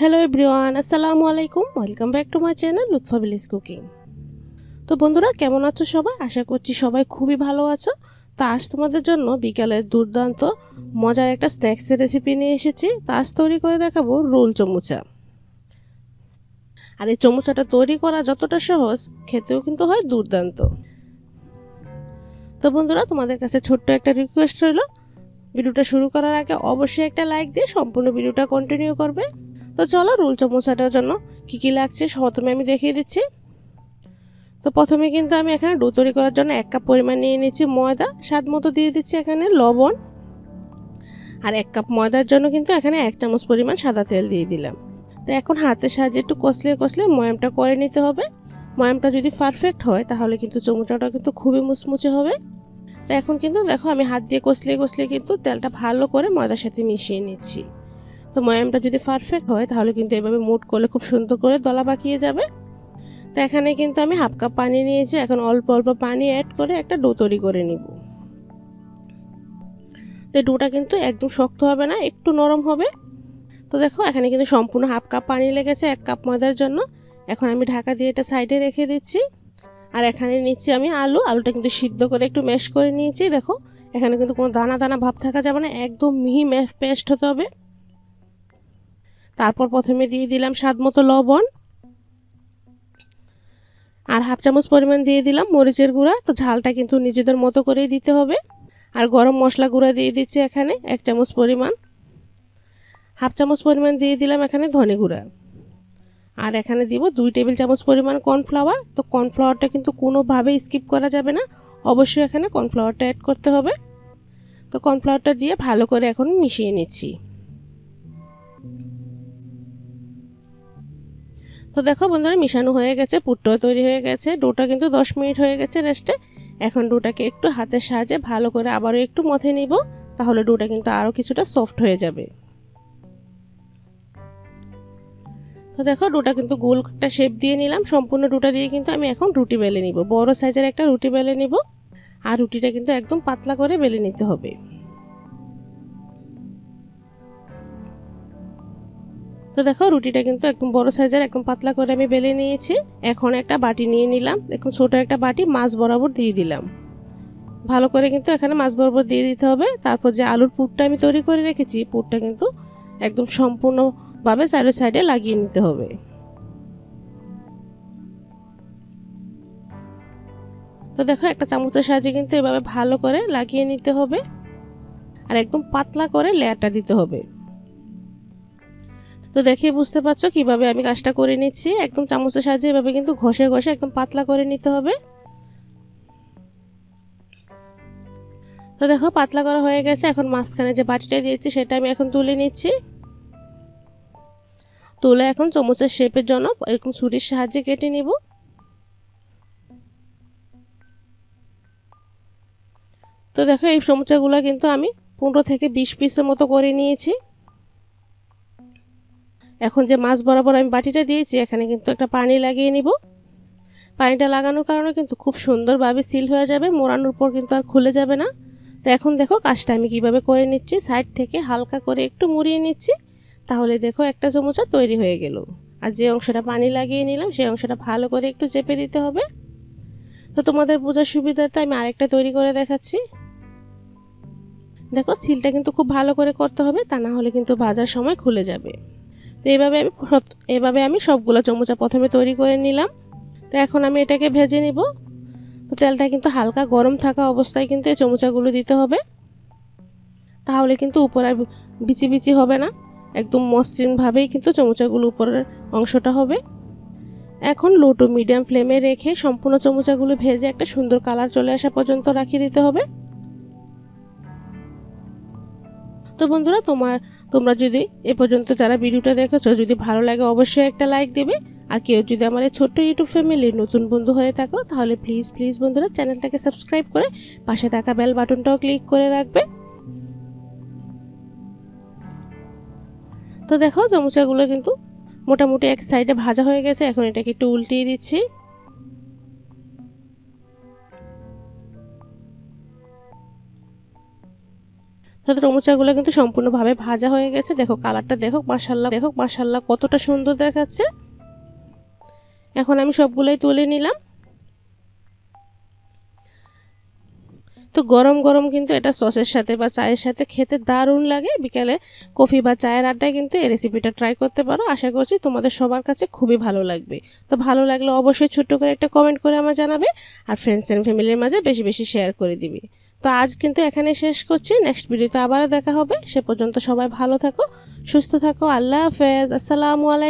Hello everyone আসসালামু আলাইকুম welcome back to my channel Lutfa village cooking তো বন্ধুরা, কেমন আছো সবাই? আশা করছি সবাই খুবই ভালো আছো। তো আজ তোমাদের জন্য বিকালের দুর্দান্ত, মজার একটা স্ন্যাক্সের রেসিপি নিয়ে এসেছি। তা আজ তৈরি করে দেখাবো রোল চমুচা। আর এই চমুচাটা তৈরি করা যতটা সহজ, খেতেও কিন্তু হয় দুর্দান্ত। তো বন্ধুরা, তোমাদের কাছে ছোট্ট একটা রিকোয়েস্ট রইল। ভিডিওটা শুরু করার আগে অবশ্যই একটা লাইক দিয়ে সম্পূর্ণ ভিডিওটা কন্টিনিউ করবে। তো চলো রোল চমচাটার জন্য কী কী লাগছে প্রথমে আমি দেখিয়ে দিচ্ছি। তো প্রথমে কিন্তু আমি এখানে ডো তৈরি করার জন্য এক কাপ পরিমাণ নিয়ে নিচ্ছি ময়দা, স্বাদ মতো দিয়ে দিচ্ছি এখানে লবণ। আর এক কাপ ময়দার জন্য কিন্তু এখানে এক চামচ পরিমাণ সাদা তেল দিয়ে দিলাম। তো এখন হাতের সাহায্যে একটু কষলে কষলে ময়ামটা করে নিতে হবে। ময়ামটা যদি পারফেক্ট হয়, তাহলে কিন্তু চমচাটা কিন্তু খুবই মুচমুচে হবে। তো এখন কিন্তু দেখো আমি হাত দিয়ে কষলে কষলে কিন্তু তেলটা ভালো করে ময়দার সাথে মিশিয়ে নিচ্ছি। তো ময়ামটা যদি পারফেক্ট হয়, তাহলে কিন্তু এভাবে মুট করলে খুব সুন্দর করে দলা পাকিয়ে যাবে। তো এখানে কিন্তু আমি হাফ কাপ পানি নিয়েছি। এখন অল্প অল্প পানি অ্যাড করে একটা ডো তৈরি করে নিব। তো ডোটা কিন্তু একদম শক্ত হবে না, একটু নরম হবে। তো দেখো, এখানে কিন্তু সম্পূর্ণ হাফ কাপ পানি লেগেছে এক কাপ ময়দার জন্য। এখন আমি ঢাকা দিয়ে এটা সাইডে রেখে দিচ্ছি। আর এখানে নিচ্ছি আমি আলু। আলুটা কিন্তু সিদ্ধ করে একটু ম্যাশ করে নিয়েছি। দেখো, এখানে কিন্তু কোনো দানা দানা ভাব থাকা যাবে না। একদম মিহি ম্যাশ পেস্ট হতে হবে। তারপর প্রথমে দিয়ে দিলাম স্বাদ মতো লবণ। আর হাফ চামচ পরিমাণ দিয়ে দিলাম মরিচের গুঁড়া। তো ঝালটা কিন্তু নিজেদের মতো করেই দিতে হবে। আর গরম মশলা গুঁড়া দিয়ে দিচ্ছি এখানে এক চামচ পরিমাণ। হাফ চামচ পরিমাণ দিয়ে দিলাম এখানে ধনে গুঁড়া। আর এখানে দিব দুই টেবিল চামচ পরিমাণ কর্নফ্লাওয়ার। তো কর্নফ্লাওয়ারটা কিন্তু কোনোভাবেই স্কিপ করা যাবে না। অবশ্যই এখানে কর্নফ্লাওয়ারটা অ্যাড করতে হবে। তো কর্নফ্লাওয়ারটা দিয়ে ভালো করে এখন মিশিয়ে নিচ্ছি। তো দেখো বন্ধুরা, মিশানো হয়ে গেছে পুট্টাও তৈরি হয়ে গেছে। ডোটা কিন্তু দশ মিনিট হয়ে গেছে রেস্টে। এখন ডোটাকে একটু হাতের সাহায্যে ভালো করে আবারও একটু মথে নিব, তাহলে ডোটা কিন্তু আরও কিছুটা সফট হয়ে যাবে। তো দেখো, ডোটা কিন্তু গোল একটা শেপ দিয়ে নিলাম। সম্পূর্ণ ডোটা দিয়ে কিন্তু আমি এখন রুটি বেলে নিব। বড় সাইজের একটা রুটি বেলে নিব। আর রুটিটা কিন্তু একদম পাতলা করে বেলে নিতে হবে। তো দেখো, রুটিটা কিন্তু একদম বড় সাইজের, একদম পাতলা করে আমি বেলে নিয়েছি। এখন একটা বাটি নিয়ে নিলাম এখন ছোট একটা বাটি, মাছ বরাবর দিয়ে দিলাম। ভালো করে কিন্তু এখানে মাছ বরাবর দিয়ে দিতে হবে। তারপর যে আলুর পুরটা আমি তৈরি করে রেখেছি, পুরটা কিন্তু একদম সম্পূর্ণভাবে চারো সাইডে লাগিয়ে নিতে হবে। তো দেখো, একটা চামচের সাহায্যে কিন্তু এভাবে ভালো করে লাগিয়ে নিতে হবে। আর একদম পাতলা করে লেয়ারটা দিতে হবে। তো দেখে বুঝতে পারছ কীভাবে আমি কাজটা করে নিচ্ছি। একদম চামচের সাহায্যে এভাবে কিন্তু ঘষে ঘষে একদম পাতলা করে নিতে হবে। তো দেখো, পাতলা করা হয়ে গেছে। এখন মাঝখানে যে বাটিটা দিয়েছি সেটা আমি এখন তুলে নিচ্ছি। তুলে এখন চামচের শেপের জন্য এরকম ছুরির সাহায্যে কেটে নিব। তো দেখো, এই চামচাগুলো কিন্তু আমি পনেরো থেকে বিশ পিসের মতো করে নিয়েছি। এখন যে মাছ বরাবর আমি বাটিটা দিয়েছি, এখানে কিন্তু একটা পানি লাগিয়ে নিব। পানিটা লাগানোর কারণে কিন্তু খুব সুন্দরভাবে সিল হয়ে যাবে, মোড়ানোর পর কিন্তু আর খুলে যাবে না। তো এখন দেখো কাজটা আমি কীভাবে করে নিচ্ছি, সাইড থেকে হালকা করে একটু মুড়িয়ে নিচ্ছি, তাহলে দেখো একটা চামচা তৈরি হয়ে গেল। আর যে অংশটা পানি লাগিয়ে নিলাম, সেই অংশটা ভালো করে একটু চেপে দিতে হবে। তো তোমাদের বোঝার সুবিধাতে আমি আরেকটা তৈরি করে দেখাচ্ছি। দেখো, সিলটা কিন্তু খুব ভালো করে করতে হবে, তা না হলে কিন্তু ভাজার সময় খুলে যাবে। তো এইভাবে আমি এভাবে আমি সবগুলো চামচা প্রথমে তৈরি করে নিলাম। তো এখন আমি এটাকে ভেজে নিব। তো তেলটা কিন্তু হালকা গরম থাকা অবস্থায় কিন্তু এই চামচাগুলো দিতে হবে। তাহলে কিন্তু উপরে বিচি বিচি হবে না। একদম মসৃণভাবেই কিন্তু চামচাগুলো উপরের অংশটা হবে। এখন লো টু মিডিয়াম ফ্লেমে রেখে সম্পূর্ণ চামচাগুলো ভেজে একটা সুন্দর কালার চলে আসা পর্যন্ত রাখিয়ে দিতে হবে। তো বন্ধুরা, তোমার তোমরা যদি এ পর্যন্ত যারা ভিডিওটা দেখেছ, যদি ভালো লাগে অবশ্যই একটা লাইক দেবে। আর কেউ যদি আমার এই ছোট্ট ইউটিউব ফ্যামিলির নতুন বন্ধু হয়ে থাকো, তাহলে প্লিজ প্লিজ বন্ধুরা চ্যানেলটাকে সাবস্ক্রাইব করে পাশে থাকা বেল বাটনটাও ক্লিক করে রাখবে। তো দেখো চামচাগুলো কিন্তু মোটামুটি এক সাইডে ভাজা হয়ে গেছে। এখন এটাকে একটু উল্টিয়ে দিচ্ছি। তাদের সমুচাগুলো কিন্তু সম্পূর্ণভাবে ভাজা হয়ে গেছে। দেখো কালারটা দেখো মাসাল্লাহ দেখো মাসাল্লাহ কতটা সুন্দর দেখাচ্ছে। এখন আমি সবগুলোই তুলে নিলাম। তো গরম গরম কিন্তু এটা সসের সাথে বা চায়ের সাথে খেতে দারুণ লাগে। বিকালে কফি বা চায়ের আড্ডায় কিন্তু এই রেসিপিটা ট্রাই করতে পারো। আশা করছি তোমাদের সবার কাছে খুবই ভালো লাগবে। তো ভালো লাগলে অবশ্যই ছোট্ট করে একটা কমেন্ট করে আমার জানাবে। আর ফ্রেন্ডস অ্যান্ড ফ্যামিলির মাঝে বেশি বেশি শেয়ার করে দিবি। তো আজ কিন্তু এখানে শেষ করছি। নেক্সট ভিডিওতে আবারও দেখা হবে। সে পর্যন্ত সবাই ভালো থাকো, সুস্থ থাকো। আল্লাহ হাফেজ। আসসালামু আলাইকুম।